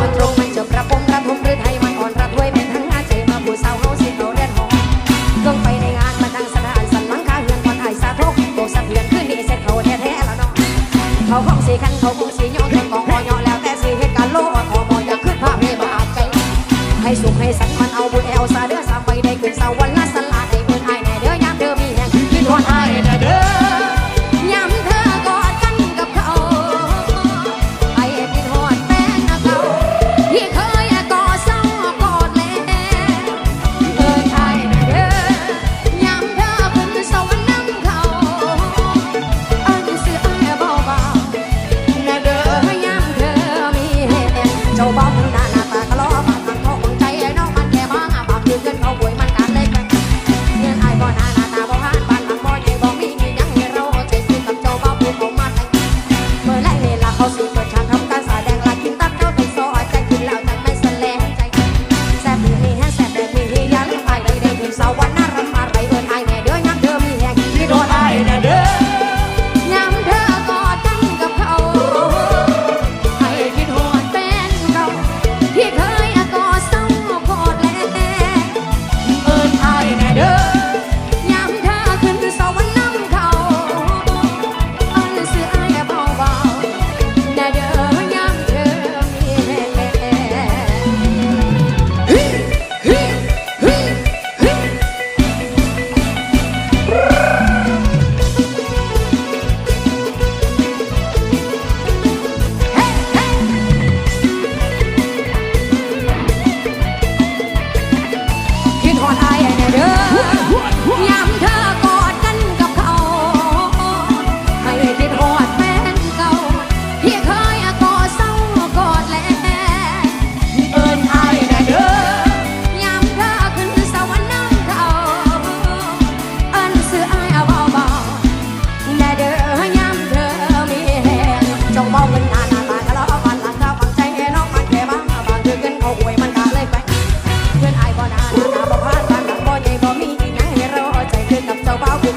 มันตรงมนจบระปงระทมหรือไทยมันอ่อนระถ้ยเป็นทั้งอาเจมาผู้สาวเฮสิเอาแดนหอมเองไปในงานมาดังสถานสันหลังคาเฮือนมันไอสาโทกโบสะเทือนขึ้นนี่เสร็จเขาแท้ๆแล้วน้องเขาของสีคันเขาคงสีย้อนเครื่องของพอย่อแล้วแต่สีเหตุกาโลกอ่อนยากขึ้นภาพให้บาดใจให้สุขให้สันมันเอาบุญเอาซาเด้อสาไปได้ขึ้นสาววัน Việc